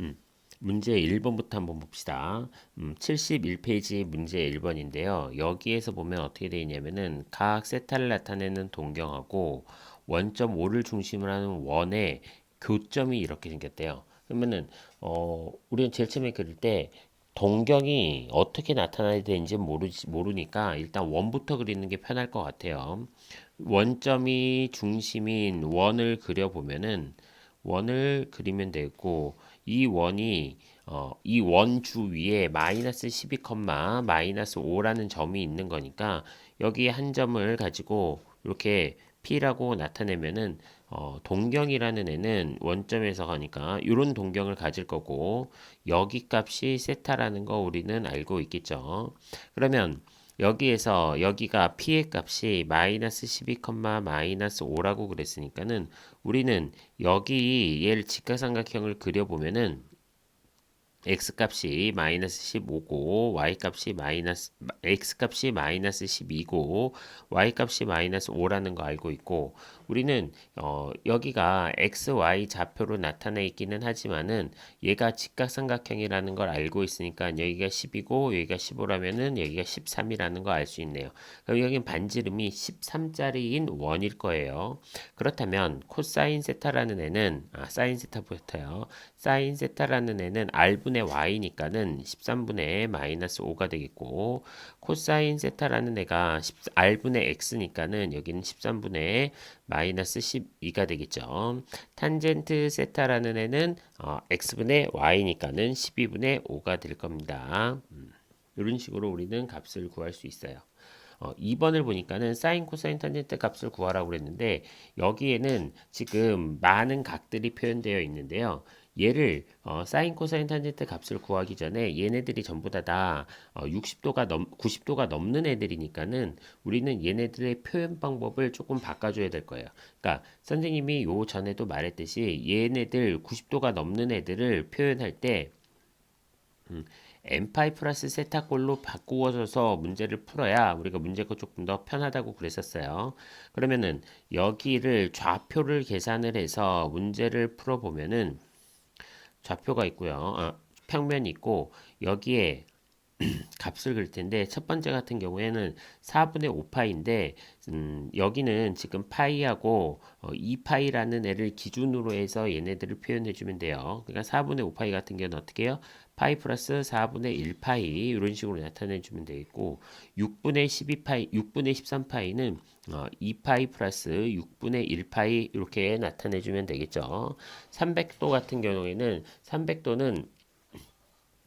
음, 문제 1번부터 한번 봅시다. 음, 71페이지 문제 1번인데요. 여기에서 보면 어떻게 되어 있냐면은 각 세타를 나타내는 동경하고 원점 5를 중심으로 하는 원의 교점이 이렇게 생겼대요. 그러면은 어, 우리는 제일 처음에 그릴 때 동경이 어떻게 나타나야 되는지 모르, 모르니까 일단 원부터 그리는 게 편할 것 같아요. 원점이 중심인 원을 그려보면은 원을 그리면 되고 이 원이 어, 이 원 주 위에 마이너스 12, 마이너스 5라는 점이 있는 거니까 여기 한 점을 가지고 이렇게 P라고 나타내면은 어, 동경이라는 애는 원점에서 가니까 이런 동경을 가질 거고 여기 값이 세타라는 거 우리는 알고 있겠죠. 그러면 여기에서 여기가 p의 값이 마이너스 12, 마이너스 5라고 그랬으니까는 우리는 여기 얘를 직각삼각형을 그려보면은 x값이 마이너스 15고 y값이 마이너스 x값이 마이너스 12고 y값이 마이너스 5라는 거 알고 있고 우리는 어, 여기가 x, y 좌표로 나타나 있기는 하지만은 얘가 직각삼각형이라는 걸 알고 있으니까 여기가 10이고 여기가 15라면은 여기가 13이라는 거 알 수 있네요. 그럼 여기 반지름이 13짜리인 원일 거예요. 그렇다면 코사인 세타라는 애는 아, 사인 세타부터요. 사인 세타라는 애는 r분의 y니까는 13분의 마이너스 5가 되겠고 코사인 세타라는 애가 10, r분의 x니까는 여기는 13분의 마이너스 12가 되겠죠. 탄젠트 세타라는 애는 어, x분의 y니까는 12분의 5가 될 겁니다. 음, 이런 식으로 우리는 값을 구할 수 있어요. 어, 2번을 보니까는 사인, 코사인, 탄젠트 값을 구하라고 그랬는데 여기에는 지금 많은 각들이 표현되어 있는데요. 얘를 어, 사인 코사인 탄젠트 값을 구하기 전에 얘네들이 전부 다다 어, 60도가 넘 90도가 넘는 애들이니까는 우리는 얘네들의 표현 방법을 조금 바꿔줘야 될 거예요. 그러니까 선생님이 요 전에도 말했듯이 얘네들 90도가 넘는 애들을 표현할 때 음, n파이 플러스 세타꼴로 바꾸어서 문제를 풀어야 우리가 문제가 조금 더 편하다고 그랬었어요. 그러면은 여기를 좌표를 계산을 해서 문제를 풀어보면은 좌표가 있고요. 아, 평면이 있고 여기에 값을 그릴 텐데 첫 번째 같은 경우에는 4분의 5파인데 음, 여기는 지금 파이하고 어, 2파이라는 애를 기준으로 해서 얘네들을 표현해 주면 돼요. 그러니까 4분의 5파이 같은 경우는 어떻게 해요? 파이 플러스 4분의 1파이 이런 식으로 나타내 주면 되겠고 6분의 12파이, 6분의 13파이는 어, 2파이 플러스 6분의 1파이 이렇게 나타내 주면 되겠죠. 300도 같은 경우에는 300도는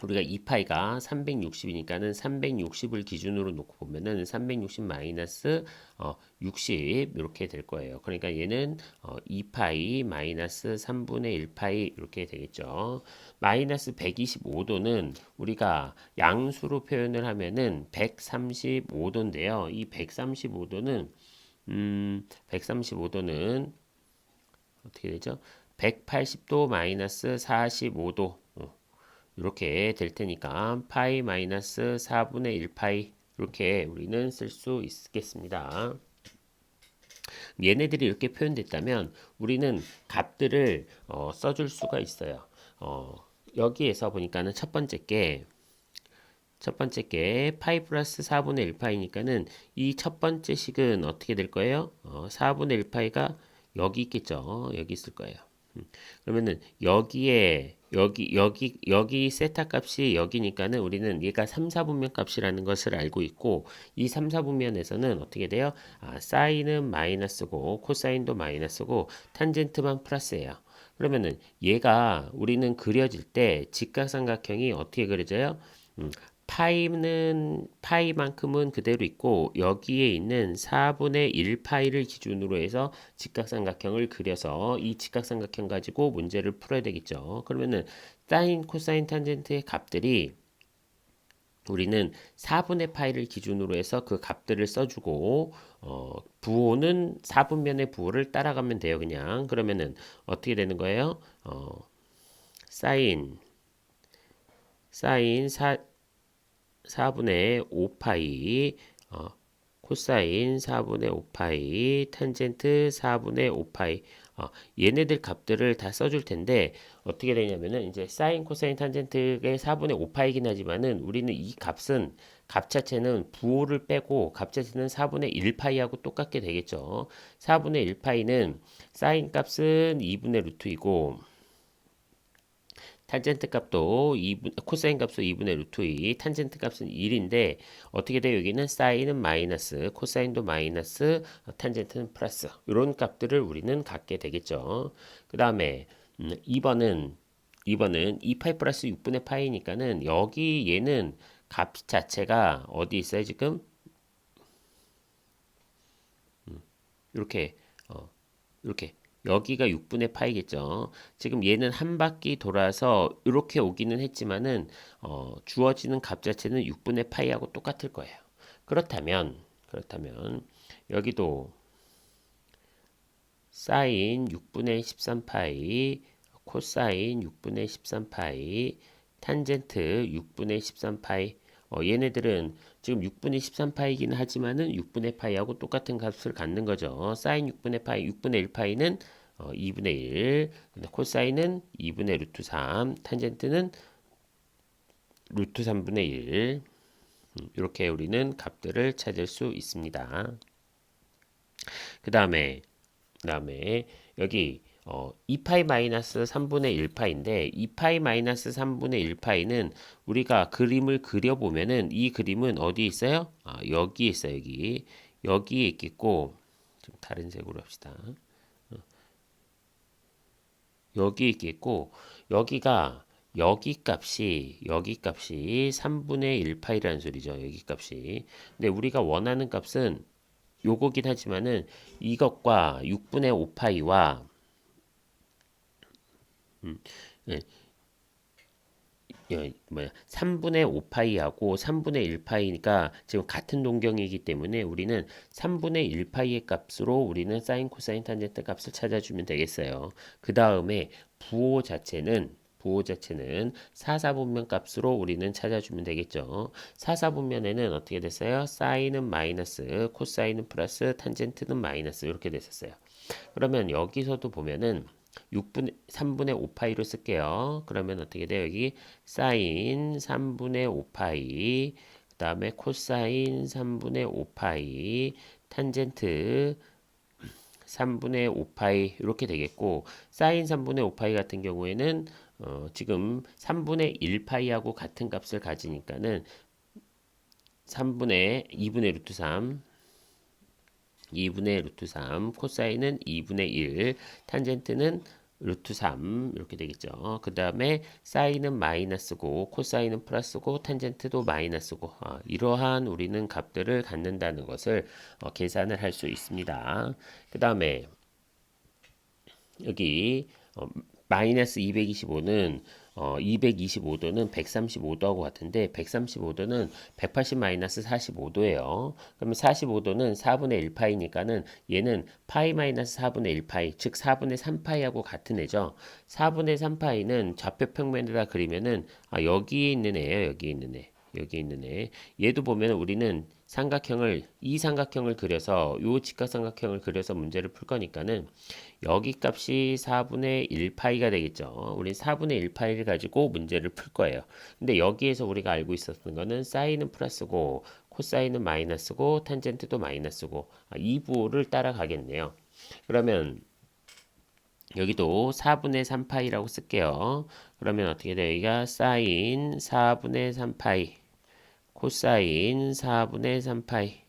우리가 2파이가 360이니까는 360을 기준으로 놓고 보면은 360 마이너스 어, 60 이렇게 될 거예요. 그러니까 얘는 어, 2파이 마이너스 3분의 1파이 이렇게 되겠죠. 마이너스 125도는 우리가 양수로 표현을 하면은 135도인데요. 이 135도는 음, 135도는 어떻게 되죠? 180도 마이너스 45도 이렇게 될 테니까 파이 마이너스 4분의 1 파이 이렇게 우리는 쓸 수 있겠습니다. 얘네들이 이렇게 표현됐다면 우리는 값들을 어, 써줄 수가 있어요. 어, 여기에서 보니까는 첫 번째 게 첫 번째 게 파이 플러스 4분의 1파이니까는 이 첫 번째 식은 어떻게 될 거예요? 어, 4분의 1파이가 여기 있겠죠. 여기 있을 거예요. 음, 그러면은 여기에 여기 여기 여기 세타 값이 여기니까는 우리는 얘가 3, 4분면 값이라는 것을 알고 있고 이 3, 4분면에서는 어떻게 돼요? 아, 사인은 마이너스고 코사인도 마이너스고 탄젠트만 플러스예요. 그러면은 얘가 우리는 그려질 때 직각삼각형이 어떻게 그려져요? 음, 파이는 파이만큼은 그대로 있고 여기에 있는 4분의 1 파이를 기준으로 해서 직각삼각형을 그려서 이 직각삼각형 가지고 문제를 풀어야 되겠죠. 그러면은 사인, 코사인, 탄젠트의 값들이 우리는 4분의 파이를 기준으로 해서 그 값들을 써주고 어, 부호는 4분면의 부호를 따라가면 돼요. 그냥 그러면은 어떻게 되는 거예요? 어, 사인 사인 4 4분의 5파이 어, 코사인 4분의 5파이 탄젠트 4분의 5파이 어, 얘네들 값들을 다 써줄 텐데 어떻게 되냐면은 이제 사인 코사인 탄젠트의 4분의 5파이긴 하지만은 우리는 이 값은 값 자체는 부호를 빼고 값 자체는 4분의 1파이하고 똑같게 되겠죠. 4분의 1파이는 사인 값은 2분의 루트이고 탄젠트 값도 2분, 코사인 값도 2분의 루트 2, 탄젠트 값은 1인데 어떻게 돼요? 여기는 사인은 마이너스, 코사인도 마이너스, 탄젠트는 플러스 이런 값들을 우리는 갖게 되겠죠. 그 다음에 음, 2번은 2번은 2파이 플러스 6분의 파이니까는 여기 얘는 값 자체가 어디 있어요 지금? 음, 이렇게 어, 이렇게 여기가 6분의 파이겠죠. 지금 얘는 한 바퀴 돌아서 이렇게 오기는 했지만은 어, 주어지는 값 자체는 6분의 파이하고 똑같을 거예요. 그렇다면 그렇다면 여기도 사인 6분의 13파이 코사인 6분의 13파이 탄젠트 6분의 13파이 어, 얘네들은 지금 6분의 13파이긴 하지만은 6분의 파이하고 똑같은 값을 갖는 거죠. 사인 6분의 파이, 6분의 1파이는 어, 2분의 1, 코사인은 2분의 루트 3, 탄젠트는 루트 3분의 1. 음, 이렇게 우리는 값들을 찾을 수 있습니다. 그 다음에, 그 다음에 여기 어, 2파이 마이너스 3분의 1파인데 2파이 마이너스 3분의 1파이는 우리가 그림을 그려보면은 이 그림은 어디 있어요? 아, 여기 있어요 여기 여기에 있겠고 좀 다른 색으로 합시다 어. 여기 있겠고 여기가 여기 값이 여기 값이 3분의 1파이라는 소리죠 여기 값이 근데 우리가 원하는 값은 요거긴 하지만은 이것과 6분의 5파이와 음, 예. 예, 뭐야 3분의 5파이하고 3분의 1파이니까 지금 같은 동경이기 때문에 우리는 3분의 1파이의 값으로 우리는 사인 코사인 탄젠트 값을 찾아주면 되겠어요. 그 다음에 부호 자체는 부호 자체는 4, 4분면 값으로 우리는 찾아주면 되겠죠. 4, 4분면에는 어떻게 됐어요? 사인은 마이너스, 코사인은 플러스, 탄젠트는 마이너스 이렇게 됐었어요. 그러면 여기서도 보면은 6분 3분의 5파이로 쓸게요. 그러면 어떻게 돼요? 여기 사인 3분의 5파이 그 다음에 코사인 3분의 5파이 탄젠트 3분의 5파이 이렇게 되겠고 사인 3분의 5파이 같은 경우에는 어, 지금 3분의 1파이하고 같은 값을 가지니까는 3분의 2분의 루트 3 2분의 루트 3 코사인은 2분의 1 탄젠트는 루트 3 이렇게 되겠죠. 그 다음에 사인은 마이너스고 코사인은 플러스고 탄젠트도 마이너스고 어, 이러한 우리는 값들을 갖는다는 것을 어, 계산을 할 수 있습니다. 그 다음에 여기 어, 마이너스 225는 어, 225도는 135도하고 같은데 135도는 180 마이너스 45도예요. 그러면 45도는 4분의 1파이니까는 얘는 파이 마이너스 4분의 1파이 즉 4분의 3파이하고 같은 애죠. 4분의 3파이는 좌표 평면에다 그리면은 아, 여기 있는 애예요. 여기 있는 애. 여기 있는 애. 얘도 보면 우리는 삼각형을 이 삼각형을 그려서 요 직각삼각형을 그려서 문제를 풀 거니까는 여기 값이 4분의 1파이가 되겠죠. 우리 4분의 1파이를 가지고 문제를 풀 거예요. 근데 여기에서 우리가 알고 있었던 거는 사인은 플러스고 코사인은 마이너스고 탄젠트도 마이너스고 아, 이 부호를 따라가겠네요. 그러면 여기도 4분의 3파이라고 쓸게요. 그러면 어떻게 돼요? 여기가 사인 4분의 3파이 코사인 4분의 3파이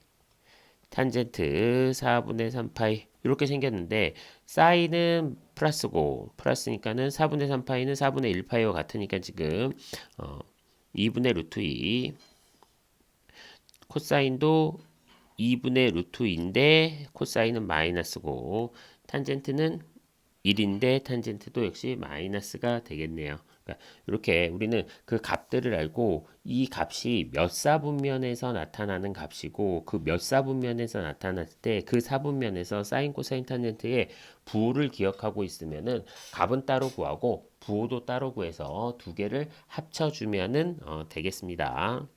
탄젠트 4분의 3파이 이렇게 생겼는데 사인은 플러스고 플러스니까는 4분의 3파이는 4분의 1파이와 같으니까 지금 어 2분의 루트 2 코사인도 2분의 루트 2인데 코사인은 마이너스고 탄젠트는 1인데 탄젠트도 역시 마이너스가 되겠네요. 그러니까 이렇게 우리는 그 값들을 알고 이 값이 몇 사분면에서 나타나는 값이고 그 몇 사분면에서 나타났을 때 그 사분면에서 사인 코사인 탄젠트의 부호를 기억하고 있으면은 값은 따로 구하고 부호도 따로 구해서 두 개를 합쳐주면은 어, 되겠습니다.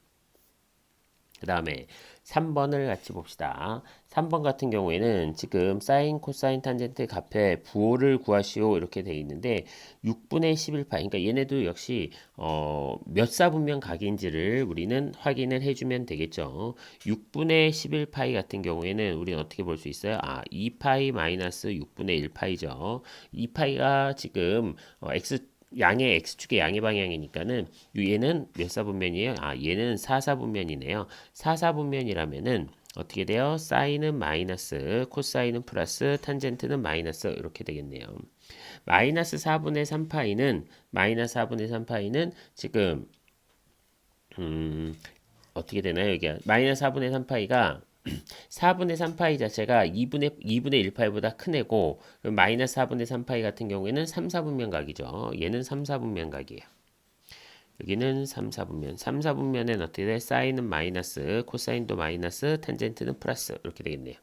그 다음에 3번을 같이 봅시다. 3번 같은 경우에는 지금 사인, 코사인, 탄젠트 값의 부호를 구하시오 이렇게 돼 있는데 6분의 11파이 그러니까 얘네도 역시 어, 몇 사분면 각인지를 우리는 확인을 해주면 되겠죠. 6분의 11파이 같은 경우에는 우리는 어떻게 볼 수 있어요? 아 2파이 마이너스 6분의 1파이죠. 2파이가 지금 어, x 양의 x축의 양의 방향이니까는 얘는 몇 사분면이에요? 아 얘는 4사분면이네요. 4사분면이라면은 어떻게 돼요? 사인은 마이너스, 코사인은 플러스, 탄젠트는 마이너스 이렇게 되겠네요. 마이너스 4분의 3파이는 마이너스 4분의 3파이는 지금 음 어떻게 되나요? 여기 마이너스 4분의 3파이가 4분의 3파이 자체가 2분의 2분의 1파이보다 큰 애고 마이너스 4분의 3파이 같은 경우에는 3, 4분면 각이죠. 얘는 3, 4분면 각이에요. 여기는 3, 4분면. 3, 4분면은 어떻게 돼? 사인은 마이너스, 코사인도 마이너스, 탄젠트는 플러스 이렇게 되겠네요.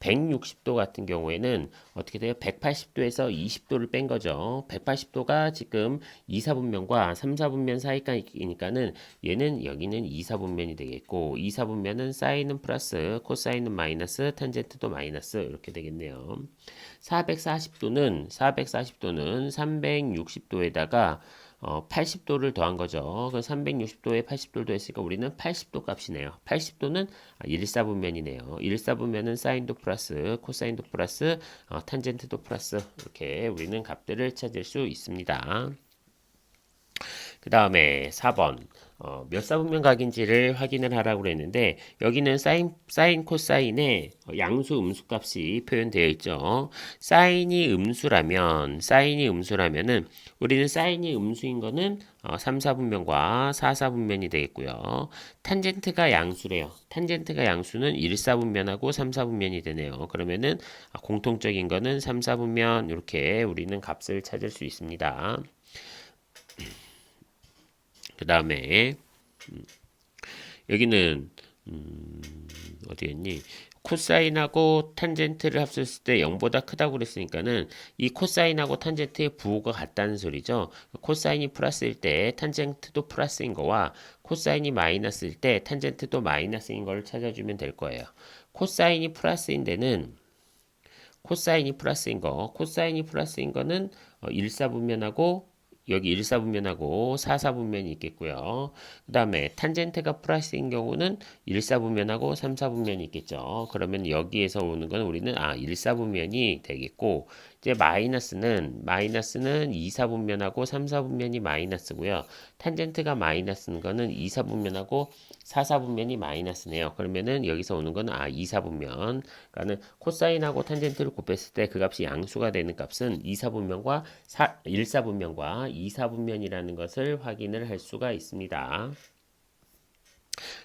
160도 같은 경우에는 어떻게 돼요? 180도에서 20도를 뺀 거죠. 180도가 지금 2, 4분면과 3, 4분면 사이니까는 얘는 여기는 2, 4분면이 되겠고 2, 4분면은 사인은 플러스, 코사인은 마이너스, 탄젠트도 마이너스 이렇게 되겠네요. 440도는 440도는 360도에다가 어, 80도를 더한 거죠. 그 360도에 80도를 더했으니까 우리는 80도 값이네요. 80도는 1사분면이네요. 1사분면은 사인도 플러스, 코사인도 플러스, 어, 탄젠트도 플러스 이렇게 우리는 값들을 찾을 수 있습니다. 그 다음에 4번 어, 몇 사분면 각인지를 확인을 하라고 그랬는데 여기는 사인, 사인 코사인의 양수 음수 값이 표현되어 있죠. 사인이 음수라면 사인이 음수라면은 우리는 사인이 음수인 거는 어, 3, 4분면과 4, 4분면이 되겠고요. 탄젠트가 양수래요. 탄젠트가 양수는 1, 4분면하고 3, 4분면이 되네요. 그러면은 공통적인 거는 3, 4분면 이렇게 우리는 값을 찾을 수 있습니다. 그 다음에 음, 여기는 음, 어디였니? 코사인하고 탄젠트를 합쳤을 때 0보다 크다고 그랬으니까는 이 코사인하고 탄젠트의 부호가 같다는 소리죠. 코사인이 플러스일 때 탄젠트도 플러스인 거와 코사인이 마이너스일 때 탄젠트도 마이너스인 걸 찾아주면 될 거예요. 코사인이 플러스인 데는 코사인이 플러스인 거, 코사인이 플러스인 거는 1사분면하고 여기 1사분면하고 4사분면이 있겠고요. 그 다음에 탄젠트가 플러스인 경우는 1사분면하고 3사분면이 있겠죠. 그러면 여기에서 오는 건 우리는 아 1사분면이 되겠고 이제 마이너스는 마이너스는 2사분면하고 3사분면이 마이너스고요. 탄젠트가 마이너스인 거는 2사분면하고 4사분면이 마이너스네요. 그러면은 여기서 오는 거는 아 2사분면. 그러니까는 코사인하고 탄젠트를 곱했을 때 그 값이 양수가 되는 값은 2사분면과 4, 1사분면과 2사분면이라는 것을 확인을 할 수가 있습니다.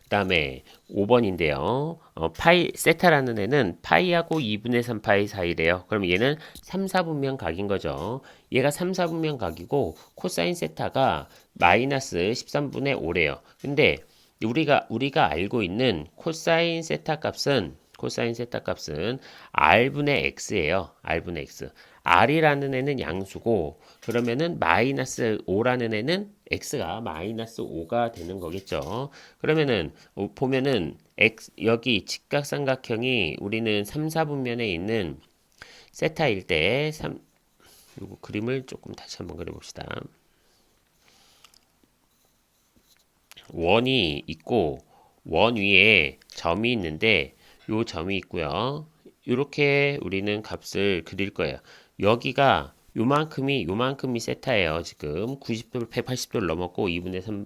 그 다음에 5번인데요. 어, 파이, 세타라는 애는 파이하고 2분의 3파이 사이래요. 그럼 얘는 3, 4분면 각인 거죠. 얘가 3, 4분면 각이고 코사인 세타가 마이너스 13분의 5래요. 근데 우리가, 우리가 알고 있는 코사인 세타 값은 코사인 세타 값은 r분의 x예요. r분의 x. r이라는 애는 양수고 그러면은 마이너스 5라는 애는 x가 마이너스 5가 되는 거겠죠. 그러면은 보면은 x 여기 직각삼각형이 우리는 3, 4분면에 있는 세타일 때 3, 요거 그림을 조금 다시 한번 그려봅시다. 원이 있고 원 위에 점이 있는데 요 점이 있고요. 이렇게 우리는 값을 그릴 거예요. 여기가 요만큼이 요만큼이 세타예요. 지금 90도 180도를 넘었고 2분의 3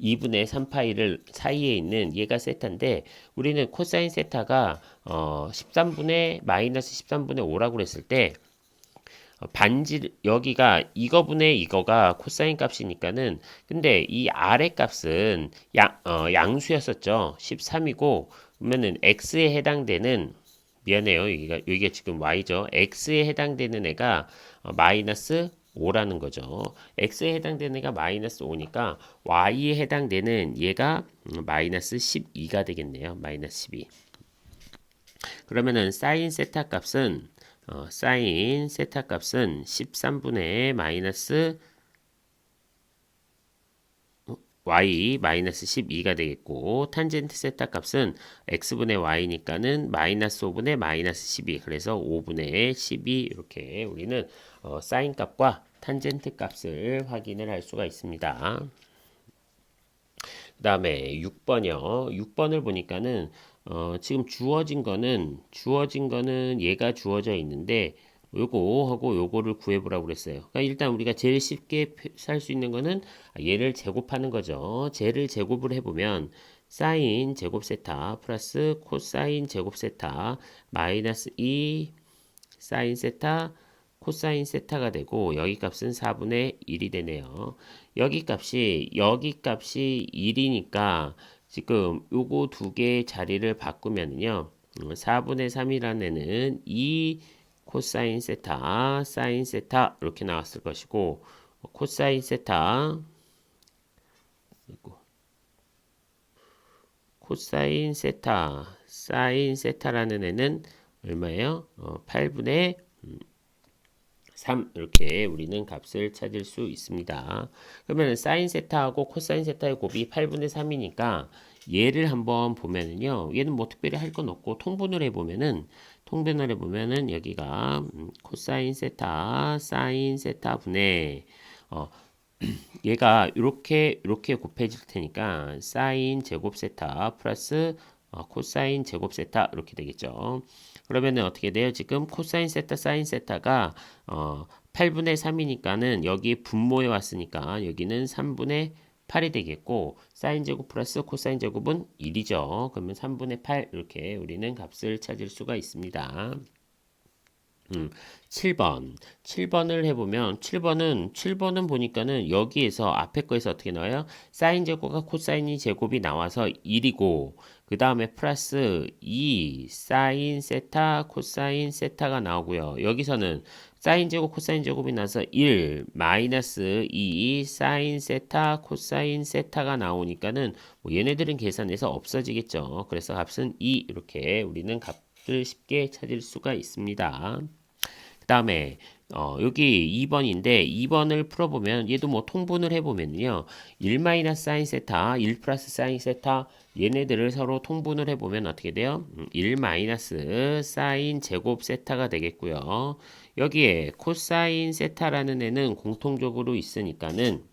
2분의 3파이를 사이에 있는 얘가 세타인데 우리는 코사인 세타가 어 13분의 마이너스 13분의 5라고 그랬을 때 어, 반지 여기가 이거분의 이거가 코사인 값이니까는 근데 이 아래 값은 양, 어, 양수였었죠 13이고 그러면은 x에 해당되는 미안해요 여기가 여기가 지금 y죠 x에 해당되는 애가 어, 마이너스 5라는 거죠. x에 해당되는 애가 마이너스 5니까 y에 해당되는 얘가 음, 마이너스 12가 되겠네요. 마이너스 12. 그러면은 사인 세타 값은 어, 사인 세타 값은 13분의 마이너스 어, y 마이너스 12가 되겠고 탄젠트 세타 값은 x분의 y니까는 마이너스 5분의 마이너스 12 그래서 5분의 12 이렇게 우리는 어, 사인 값과 탄젠트 값을 확인을 할 수가 있습니다. 그 다음에 6번이요. 6번을 보니까는 어, 지금 주어진 거는 주어진 거는 얘가 주어져 있는데 요거 하고 요거를 구해보라고 그랬어요. 그러니까 일단 우리가 제일 쉽게 살 수 있는 거는 얘를 제곱하는 거죠. 쟤를 제곱을 해보면 사인 제곱 세타 플러스 코사인 제곱 세타 마이너스 2 사인 세타 코사인 세타가 되고 여기 값은 4분의 1이 되네요. 여기 값이 여기 값이 1이니까 지금 요거 두 개의 자리를 바꾸면요. 4분의 3이라는 애는 2 코사인 세타, 사인 세타 이렇게 나왔을 것이고 코사인 세타 코사인 세타, 사인 세타라는 애는 얼마예요? 어, 8분의 3 이렇게 우리는 값을 찾을 수 있습니다. 그러면 사인 세타하고 코사인 세타의 곱이 8분의 3이니까 얘를 한번 보면은요. 얘는 뭐 특별히 할 건 없고 통분을 해보면은 통분을 해보면은 여기가 음, 코사인 세타 사인 세타 분의 어, 얘가 이렇게 이렇게 곱해질 테니까 사인 제곱 세타 플러스 어, 코사인 제곱 세타 이렇게 되겠죠. 그러면은 어떻게 돼요? 지금 코사인 세타 사인 세타가 어, 8분의 3이니까는 여기 분모에 왔으니까 여기는 3분의 8이 되겠고 사인 제곱 플러스 코사인 제곱은 1이죠. 그러면 3분의 8 이렇게 우리는 값을 찾을 수가 있습니다. 음, 7번. 7번을 해보면 7번은 7번은 보니까는 여기에서 앞에 거에서 어떻게 나와요? 사인 제곱과 코사인이 제곱이 나와서 1이고 그 다음에 플러스 2 사인 세타 코사인 세타가 나오고요. 여기서는 사인 제곱 코사인 제곱이 나서 1 마이너스 2 사인 세타 코사인 세타가 나오니까는 뭐 얘네들은 계산해서 없어지겠죠. 그래서 값은 2 이렇게 우리는 값을 쉽게 찾을 수가 있습니다. 그 다음에 어, 여기 2번인데 2번을 풀어보면 얘도 뭐 통분을 해보면요. 1 마이너스 사인 세타, 1 플러스 사인 세타 얘네들을 서로 통분을 해보면 어떻게 돼요? 1 음, 마이너스 사인 제곱 세타가 되겠고요. 여기에 코사인 세타라는 애는 공통적으로 있으니까는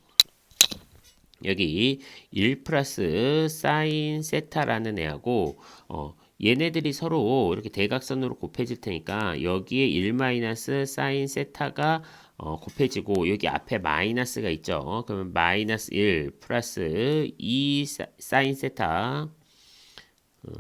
여기 1 플러스 사인 세타라는 애하고 어, 얘네들이 서로 이렇게 대각선으로 곱해질 테니까 여기에 1 마이너스 사인 세타가 어, 곱해지고 여기 앞에 마이너스가 있죠. 그러면 마이너스 1 플러스 2 사인 세타 어,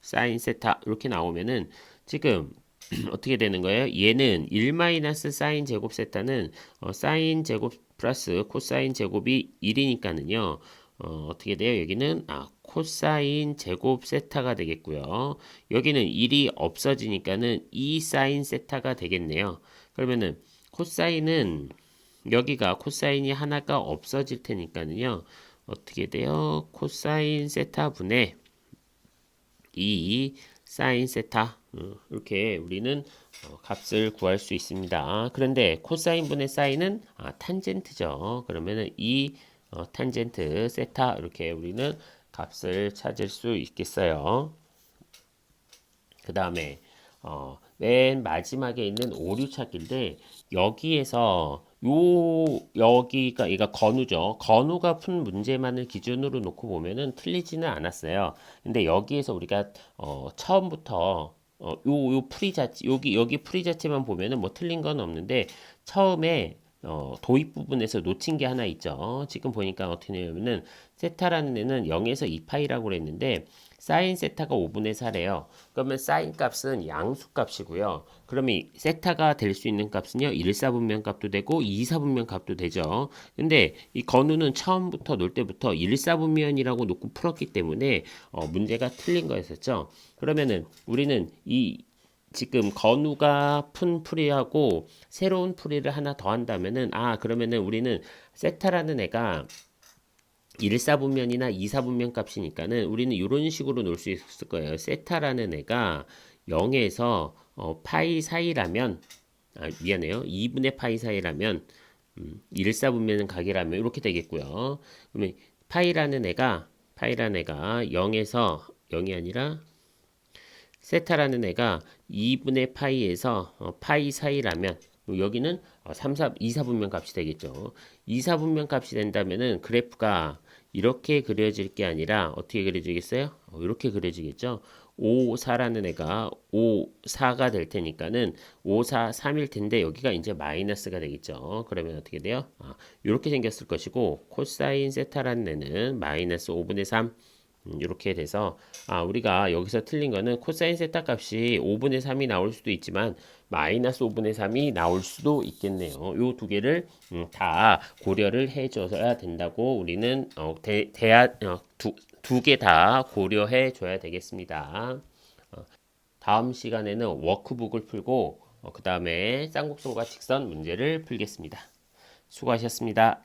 사인 세타 이렇게 나오면은 지금 어떻게 되는 거예요? 얘는 1 마이너스 사인 제곱 세타는 어, 사인 제곱 플러스 코사인 제곱이 1이니까는요. 어, 어떻게 돼요? 여기는 아, 코사인 제곱 세타가 되겠고요. 여기는 1이 없어지니까는 2 사인 세타가 되겠네요. 그러면은 코사인은 여기가 코사인이 하나가 없어질 테니까는요. 어떻게 돼요? 코사인 세타 분의 2 사인 세타 어, 이렇게 우리는 어, 값을 구할 수 있습니다. 그런데 코사인 분의 사인은 아, 탄젠트죠. 그러면은 이 어, 탄젠트 세타 이렇게 우리는 값을 찾을 수 있겠어요. 그 다음에 어, 맨 마지막에 있는 오류 찾기인데 여기에서 요 여기가 얘가 건우죠. 건우가 푼 문제만을 기준으로 놓고 보면은 틀리지는 않았어요. 근데 여기에서 우리가 어, 처음부터 어, 요, 요 풀이 자체, 여기, 여기 풀이 자체만 보면은 뭐 틀린 건 없는데, 처음에 어, 도입 부분에서 놓친 게 하나 있죠. 지금 보니까 어떻게 되냐면은 세타라는 애는 0에서 2파이라고 그랬는데 사인 세타가 5분의 4래요. 그러면 사인 값은 양수 값이고요. 그러면 세타가 될 수 있는 값은요. 1, 4분면 값도 되고 2, 4분면 값도 되죠. 근데 이 건우는 처음부터 놀 때부터 1, 4분면이라고 놓고 풀었기 때문에 어, 문제가 틀린 거였었죠. 그러면은 우리는 이 지금 건우가 푼 풀이하고 새로운 풀이를 하나 더 한다면은 아 그러면은 우리는 세타라는 애가 1사분면이나 2사분면 값이니까는 우리는 이런 식으로 놓을 수 있을 거예요. 세타라는 애가 0에서 어, 파이 사이라면 아, 미안해요. 2분의 파이 사이라면 음, 1사분면은 각이라면 이렇게 되겠고요. 그러면 파이라는 애가 파이라는 애가 0에서 0이 아니라 세타라는 애가 2분의 파이에서 어, 파이 사이라면 여기는 어, 3, 4, 2, 4분면 값이 되겠죠. 2, 4분면 값이 된다면은 그래프가 이렇게 그려질 게 아니라 어떻게 그려지겠어요? 어, 이렇게 그려지겠죠. 5, 4라는 애가 5, 4가 될 테니까는 5, 4, 3일 텐데 여기가 이제 마이너스가 되겠죠. 그러면 어떻게 돼요? 아, 이렇게 생겼을 것이고 코사인 세타라는 애는 마이너스 5분의 3 음, 이렇게 돼서 아 우리가 여기서 틀린 거는 코사인 세타 값이 5분의 3이 나올 수도 있지만 마이너스 5분의 3이 나올 수도 있겠네요. 요 두 개를 음, 다 고려를 해줘야 된다고 우리는 어, 대, 대야 어, 두두 개 다 고려해 줘야 되겠습니다. 어, 다음 시간에는 워크북을 풀고 그 다음에 쌍곡선과 직선 문제를 풀겠습니다. 수고하셨습니다.